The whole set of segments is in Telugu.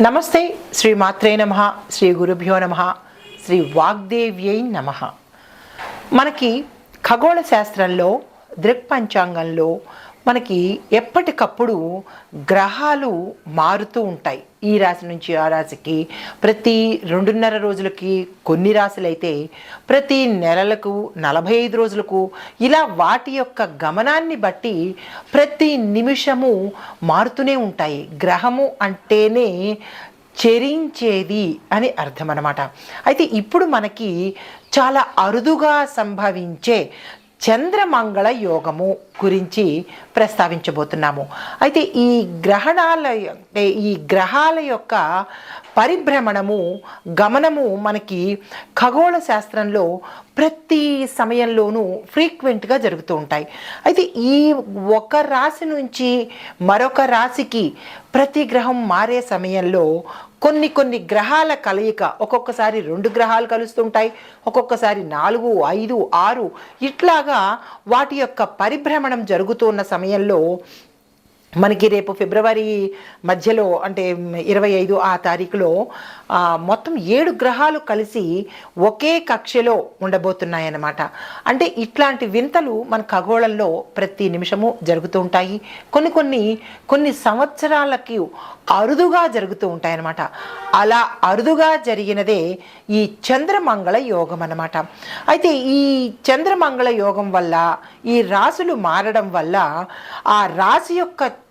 నమస్తే శ్రీ మాత్రే నమ శ్రీ గురుభ్యో నమ శ్రీ వాగ్దేవ్యై నమ. మనకి ఖగోళ శాస్త్రంలో దృక్పంచాంగంలో మనకి ఎప్పటికప్పుడు గ్రహాలు మారుతూ ఉంటాయి. ఈ రాశి నుంచి ఆ రాశికి ప్రతి రెండున్నర రోజులకి కొన్ని రాశులైతే ప్రతి నెలలకు నలభై ఐదు రోజులకు ఇలా వాటి యొక్క గమనాన్ని బట్టి ప్రతి నిమిషము మారుతూనే ఉంటాయి. గ్రహము అంటేనే చెరించేది అని అర్థం అనమాట అయితే ఇప్పుడు మనకి చాలా అరుదుగా సంభవించే చంద్రమంగళ యోగము గురించి ప్రస్తావించబోతున్నాము. అయితే ఈ గ్రహణాల అంటే ఈ గ్రహాల యొక్క పరిభ్రమణము గమనము మనకి ఖగోళ శాస్త్రంలో ప్రతి సమయంలోనూ ఫ్రీక్వెంట్గా జరుగుతూ ఉంటాయి. అయితే ఈ ఒక రాశి నుంచి మరొక రాశికి ప్రతి గ్రహం మారే సమయంలో కొన్ని కొన్ని గ్రహాల కలయిక ఒక్కొక్కసారి రెండు గ్రహాలు కలుస్తుంటాయి ఒక్కొక్కసారి నాలుగు ఐదు ఆరు. ఇట్లాగా వాటి యొక్క పరిభ్రమణం జరుగుతున్న సమయంలో మనకి రేపు ఫిబ్రవరి మధ్యలో అంటే ఇరవై ఐదు ఆ తారీఖులో మొత్తం ఏడు గ్రహాలు కలిసి ఒకే కక్షలో ఉండబోతున్నాయన్నమాట. అంటే ఇట్లాంటి వింతలు మన ఖగోళంలో ప్రతి నిమిషము జరుగుతూ ఉంటాయి. కొన్ని కొన్ని కొన్ని సంవత్సరాలకి అరుదుగా జరుగుతూ ఉంటాయన్నమాట. అలా అరుదుగా జరిగినదే ఈ చంద్రమంగళ యోగం అన్నమాట అయితే ఈ చంద్రమంగళ యోగం వల్ల ఈ రాశులు మారడం వల్ల ఆ రాశి యొక్క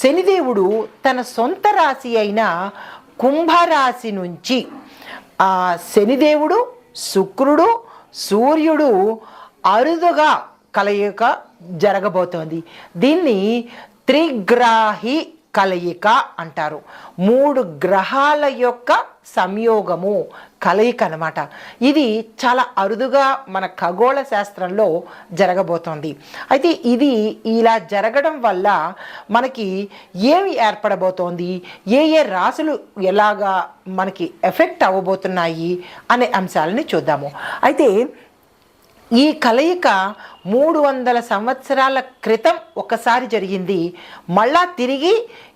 శనిదేవుడు తన సొంత రాశి అయిన కుంభరాశి నుంచి ఆ శనిదేవుడు శుక్రుడు సూర్యుడు అరుదుగా కలయిక జరగబోతోంది. దీన్ని త్రిగ్రాహి కలయిక అంటారు. మూడు గ్రహాల యొక్క సంయోగము కలయిక అనమాట ఇది చాలా అరుదుగా మన ఖగోళ శాస్త్రంలో జరగబోతోంది. అయితే ఇది ఇలా జరగడం వల్ల మనకి ఏమి ఏర్పడబోతోంది? ఏ ఏ రాశులు ఎలాగా మనకి ఎఫెక్ట్ అవ్వబోతున్నాయి? అనే అంశాలని చూద్దాము. అయితే ఈ కలయిక మూడు వందల సంవత్సరాల క్రితం ఒకసారి జరిగింది. మళ్ళా తిరిగి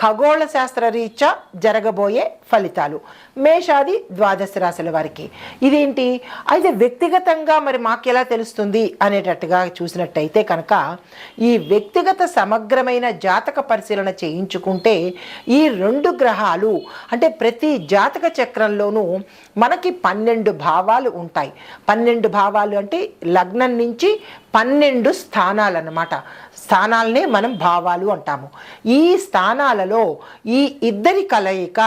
ఖగోళ శాస్త్ర రీత్యా జరగబోయే ఫలితాలు. మేషాది ద్వాదశ రాశుల వారికి. ఇదేంటి? అయితే వ్యక్తిగతంగా మరి మాకు ఎలా తెలుస్తుంది అనేటట్టుగా చూసినట్టయితే కనుక ఈ వ్యక్తిగత సమగ్రమైన జాతక పరిశీలన చేయించుకుంటే ఈ రెండు గ్రహాలు అంటే ప్రతి జాతక చక్రంలోనూ మనకి పన్నెండు భావాలు ఉంటాయి. పన్నెండు భావాలు అంటే లగ్నం నుంచి పన్నెండు స్థానాలు అన్నమాట స్థానాలనే మనం భావాలు అంటాము. ఈ స్థానాలలో ఈ ఇద్దరి కలయిక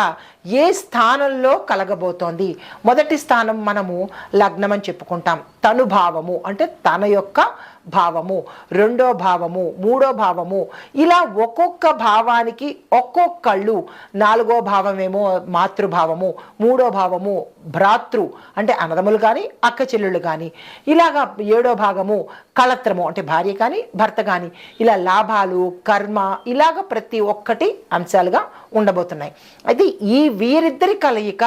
ఏ స్థానంలో కలగబోతోంది? మొదటి స్థానం మనము లగ్నం అని చెప్పుకుంటాం. తను భావము అంటే తన యొక్క భావము రెండో భావము మూడో భావము ఇలా ఒక్కొక్క భావానికి ఒక్కొక్కళ్ళు నాలుగో భావమేమో మాతృభావము మూడో భావము భ్రాతృ అంటే అన్నదములు కానీ అక్క చెల్లెళ్ళు కానీ ఇలాగా ఏడో భాగము కళత్రము అంటే భార్య కానీ భర్త కానీ ఇలా లాభాలు కర్మ ఇలాగ ప్రతి ఒక్కటి అంశాలుగా ఉండబోతున్నాయి. అయితే ఈ వీరిద్దరి కలయిక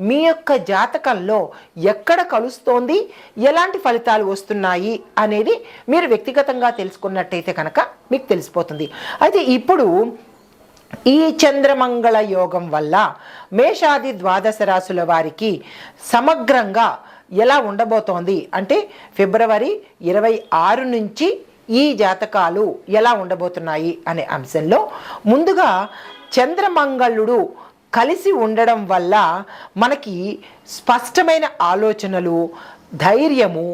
మీ యొక్క జాతకంలో ఎక్కడ కలుస్తోంది? ఎలాంటి ఫలితాలు వస్తున్నాయి? అనేది మీరు వ్యక్తిగతంగా తెలుసుకున్నట్టయితే కనుక మీకు తెలిసిపోతుంది. అయితే ఇప్పుడు ఈ చంద్రమంగళ యోగం వల్ల మేషాది ద్వాదశ రాశుల వారికి సమగ్రంగా ఎలా ఉండబోతోంది? అంటే ఫిబ్రవరి ఇరవై ఆరు నుంచి ఈ జాతకాలు ఎలా ఉండబోతున్నాయి? అనే అంశంలో ముందుగా చంద్రమంగళుడు కలిసి ఉండడం వల్ల మనకి స్పష్టమైన ఆలోచనలు ధైర్యము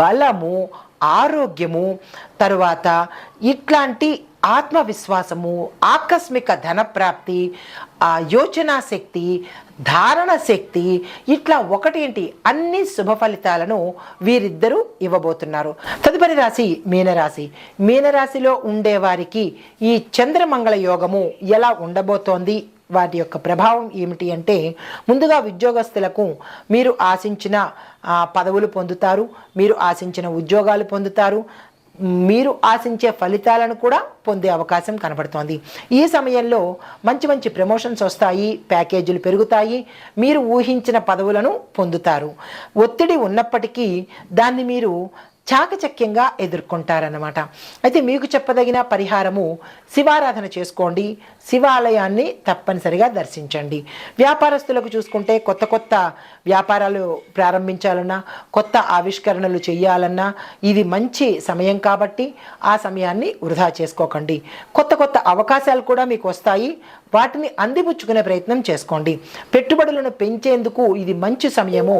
బలము ఆరోగ్యము తరువాత ఇట్లాంటి ఆత్మవిశ్వాసము ఆకస్మిక ధనప్రాప్తి ఆ యోచనా శక్తి ధారణ శక్తి ఇట్లా ఒకటేంటి? అన్ని శుభ ఫలితాలను వీరిద్దరూ ఇవ్వబోతున్నారు. తదుపరి రాశి మీనరాశి. మీనరాశిలో ఉండేవారికి ఈ చంద్రమంగళ యోగము ఎలా ఉండబోతోంది వాటి యొక్క ప్రభావం ఏమిటి అంటే ముందుగా ఉద్యోగస్తులకు మీరు ఆశించిన పదవులు పొందుతారు మీరు ఆశించిన ఉద్యోగాలు పొందుతారు మీరు ఆశించే ఫలితాలను కూడా పొందే అవకాశం కనబడుతోంది. ఈ సమయంలో మంచి మంచి ప్రమోషన్స్ వస్తాయి ప్యాకేజీలు పెరుగుతాయి మీరు ఊహించిన పదవులను పొందుతారు. ఒత్తిడి ఉన్నప్పటికీ దాన్ని మీరు చాకచక్యంగా ఎదుర్కొంటారన్నమాట. అయితే మీకు చెప్పదగిన పరిహారము శివారాధన చేసుకోండి శివాలయాన్ని తప్పనిసరిగా దర్శించండి. వ్యాపారస్తులకు చూసుకుంటే కొత్త కొత్త వ్యాపారాలు ప్రారంభించాలన్నా కొత్త ఆవిష్కరణలు చేయాలన్నా ఇది మంచి సమయం కాబట్టి ఆ సమయాన్ని వృధా చేసుకోకండి. కొత్త కొత్త అవకాశాలు కూడా మీకు వస్తాయి. వాటిని అందిపుచ్చుకునే ప్రయత్నం చేసుకోండి. పెట్టుబడులను పెంచేందుకు ఇది మంచి సమయము.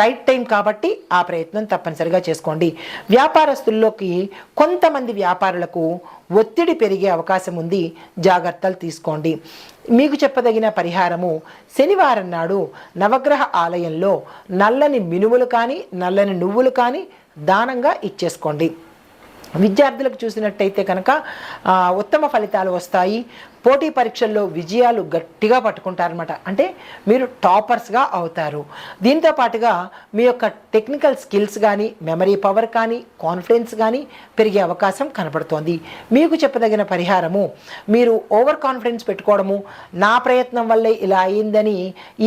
రైట్ టైం కాబట్టి ఆ ప్రయత్నం తప్పనిసరిగా చేసుకోండి. వ్యాపారస్తుల్లోకి కొంతమంది వ్యాపారులకు ఒత్తిడి పెరిగే అవకాశం ఉంది. జాగ్రత్తలు తీసుకోండి. మీకు చెప్పదగిన పరిహారము శనివారం నాడు నవగ్రహ ఆలయంలో నల్లని మినుములు కానీ నల్లని నువ్వులు కానీ దానంగా ఇచ్చేసుకోండి. విద్యార్థులకు చూసినట్టయితే కనుక ఉత్తమ ఫలితాలు వస్తాయి. పోటీ పరీక్షల్లో విజయాలు గట్టిగా పట్టుకుంటారనమాట అంటే మీరు టాపర్స్గా అవుతారు. దీంతో పాటుగా మీ యొక్క టెక్నికల్ స్కిల్స్ కానీ మెమరీ పవర్ కానీ కాన్ఫిడెన్స్ కానీ పెరిగే అవకాశం కనపడుతోంది మీకు చెప్పదగిన పరిహారము మీరు ఓవర్ కాన్ఫిడెన్స్ పెట్టుకోవడము నా ప్రయత్నం వల్లే ఇలా అయిందని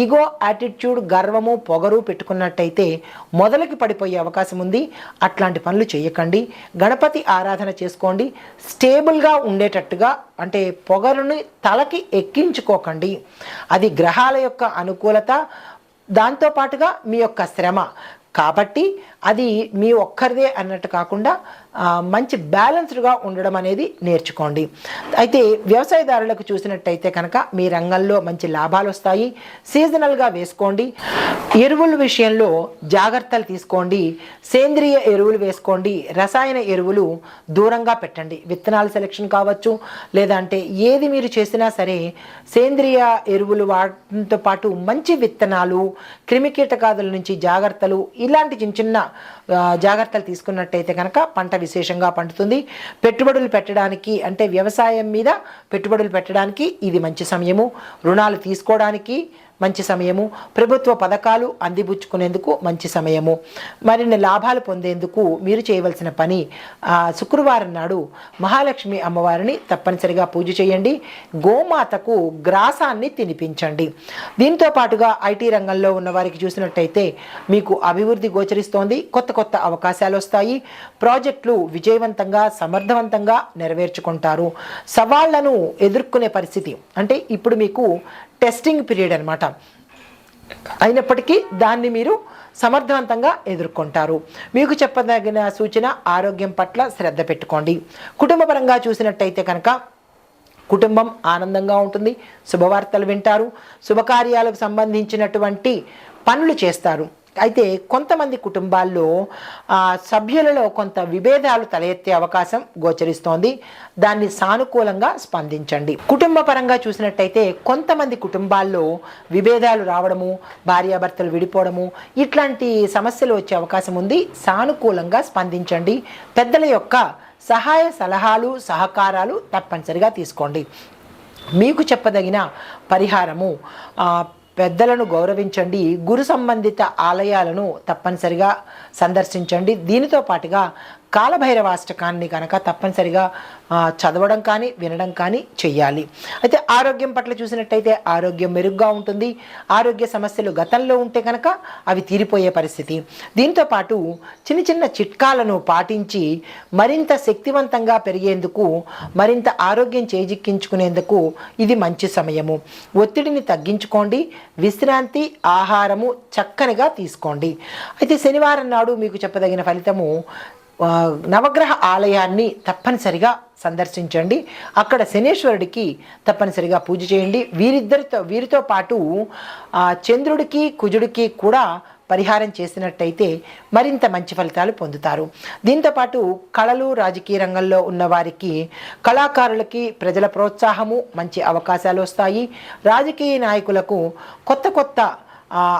ఈగో యాటిట్యూడ్ గర్వము పొగరు పెట్టుకున్నట్టయితే మొదలకి పడిపోయే అవకాశం ఉంది. అట్లాంటి పనులు చేయకండి. గణపతి ఆరాధన చేసుకోండి. స్టేబుల్గా ఉండేటట్టుగా అంటే పొగరు శుక్రుని తలకి ఎక్కించుకోకండి. అది గ్రహాల యొక్క అనుకూలత దాంతోపాటుగా మీ యొక్క శ్రమ. కాబట్టి అది మీ ఒక్కరిదే అన్నట్టు కాకుండా మంచి బ్యాలెన్స్డ్గా ఉండడం అనేది నేర్చుకోండి. అయితే వ్యవసాయదారులకు చూసినట్టయితే కనుక మీ రంగంలో మంచి లాభాలు వస్తాయి. సీజనల్గా వేసుకోండి. ఎరువుల విషయంలో జాగ్రత్తలు తీసుకోండి. సేంద్రియ ఎరువులు వేసుకోండి. రసాయన ఎరువులు దూరంగా పెట్టండి. విత్తనాల సెలెక్షన్ కావచ్చు లేదంటే ఏది మీరు చేసినా సరే సేంద్రియ ఎరువులు వాడటంతో పాటు మంచి విత్తనాలు క్రిమికీటకాదుల నుంచి జాగ్రత్తలు ఇలాంటి చిన్న చిన్న జాగ్రత్తలు తీసుకున్నట్టయితే కనుక పంట విశేషంగా పండుతుంది. పెట్టుబడులు పెట్టడానికి అంటే వ్యవసాయం మీద పెట్టుబడులు పెట్టడానికి ఇది మంచి సమయము. రుణాలు తీసుకోవడానికి మంచి సమయము. ప్రభుత్వ పథకాలు అందిపుచ్చుకునేందుకు మంచి సమయము. మరిన్ని లాభాలు పొందేందుకు మీరు చేయవలసిన పని శుక్రవారం నాడు మహాలక్ష్మి అమ్మవారిని తప్పనిసరిగా పూజ చేయండి. గోమాతకు గ్రాసాన్ని తినిపించండి. దీంతో పాటుగా ఐటీ రంగంలో ఉన్న వారికి చూసినట్టయితే మీకు అభివృద్ధి గోచరిస్తోంది. కొత్త కొత్త అవకాశాలు వస్తాయి. ప్రాజెక్టులు విజయవంతంగా సమర్థవంతంగా నెరవేర్చుకుంటారు. సవాళ్ళను ఎదుర్కొనే పరిస్థితి. అంటే ఇప్పుడు మీకు టెస్టింగ్ పీరియడ్ అనమాట అయినప్పటికీ దాన్ని మీరు సమర్థవంతంగా ఎదుర్కొంటారు. మీకు చెప్పదగిన సూచన ఆరోగ్యం పట్ల శ్రద్ధ పెట్టుకోండి. కుటుంబపరంగా చూసినట్టయితే కనుక కుటుంబం ఆనందంగా ఉంటుంది శుభవార్తలు వింటారు శుభకార్యాలకు సంబంధించినటువంటి పనులు చేస్తారు. అయితే కొంతమంది కుటుంబాల్లో సభ్యులలో కొంత విభేదాలు తలెత్తే అవకాశం గోచరిస్తోంది. దాన్ని సానుకూలంగా స్పందించండి. కుటుంబ పరంగా చూసినట్టయితే కొంతమంది కుటుంబాల్లో విభేదాలు రావడము భార్యాభర్తలు విడిపోవడము ఇట్లాంటి సమస్యలు వచ్చే అవకాశం ఉంది. సానుకూలంగా స్పందించండి. పెద్దల యొక్క సహాయ సలహాలు సహకారాలు తప్పనిసరిగా తీసుకోండి. మీకు చెప్పదగిన పరిహారము పెద్దలను గౌరవించండి గురు సంబంధిత ఆలయాలను తప్పనిసరిగా సందర్శించండి. దీనితో పాటుగా కాలభైరవాష్టకాన్ని కనుక తప్పనిసరిగా చదవడం కానీ వినడం కానీ చెయ్యాలి. అయితే ఆరోగ్యం పట్ల చూసినట్టయితే ఆరోగ్యం మెరుగ్గా ఉంటుంది. ఆరోగ్య సమస్యలు గతంలో ఉంటే కనుక అవి తీరిపోయే పరిస్థితి. దీంతో పాటు చిన్న చిన్న చిట్కాలను పాటించి మరింత శక్తివంతంగా పెరిగేందుకు మరింత ఆరోగ్యం చేజిక్కించుకునేందుకు ఇది మంచి సమయము. ఒత్తిడిని తగ్గించుకోండి. విశ్రాంతి ఆహారము చక్కనిగా తీసుకోండి. అయితే శనివారం నాడు మీకు చెప్పదగిన ఫలితము నవగ్రహ ఆలయాన్ని తప్పనిసరిగా సందర్శించండి. అక్కడ శనేశ్వరుడికి తప్పనిసరిగా పూజ చేయండి. వీరిద్దరితో వీరితో పాటు చంద్రుడికి కుజుడికి కూడా పరిహారం చేసినట్టయితే మరింత మంచి ఫలితాలు పొందుతారు. దీంతోపాటు కళలు రాజకీయ రంగంలో ఉన్న వారికి కళాకారులకి ప్రజల ప్రోత్సాహము మంచి అవకాశాలు వస్తాయి. రాజకీయ నాయకులకు కొత్త కొత్త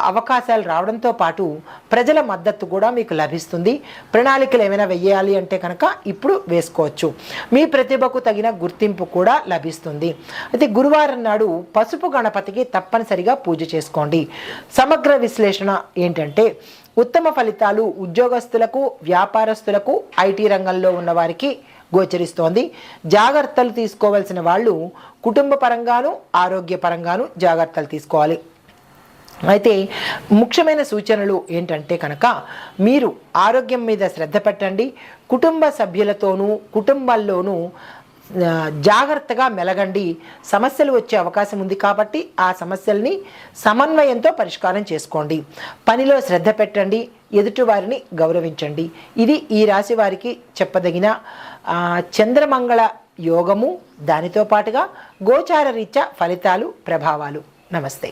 అవకాశాలు రావడంతో పాటు ప్రజల మద్దతు కూడా మీకు లభిస్తుంది. ప్రణాళికలు ఏమైనా వెయ్యాలి అంటే కనుక ఇప్పుడు వేసుకోవచ్చు. మీ ప్రతిభకు తగిన గుర్తింపు కూడా లభిస్తుంది. అయితే గురువారం నాడు పసుపు గణపతికి తప్పనిసరిగా పూజ చేసుకోండి. సమగ్ర విశ్లేషణ ఏంటంటే ఉత్తమ ఫలితాలు ఉద్యోగస్తులకు వ్యాపారస్తులకు ఐటీ రంగంలో ఉన్న వారికి గోచరిస్తోంది. జాగ్రత్తలు తీసుకోవాల్సిన వాళ్ళు కుటుంబ పరంగాను ఆరోగ్యపరంగాను జాగ్రత్తలు తీసుకోవాలి. అయితే ముఖ్యమైన సూచనలు ఏంటంటే కనుక మీరు ఆరోగ్యం మీద శ్రద్ధ పెట్టండి. కుటుంబ సభ్యులతోనూ కుటుంబాల్లోనూ జాగ్రత్తగా మెలగండి. సమస్యలు వచ్చే అవకాశం ఉంది కాబట్టి ఆ సమస్యల్ని సమన్వయంతో పరిష్కారం చేసుకోండి. పనిలో శ్రద్ధ పెట్టండి. ఎదుటివారిని గౌరవించండి. ఇది ఈ రాశి వారికి చెప్పదగిన చంద్రమంగళ యోగము. దానితో పాటుగా గోచార రీత్యా ఫలితాలు ప్రభావాలు. నమస్తే.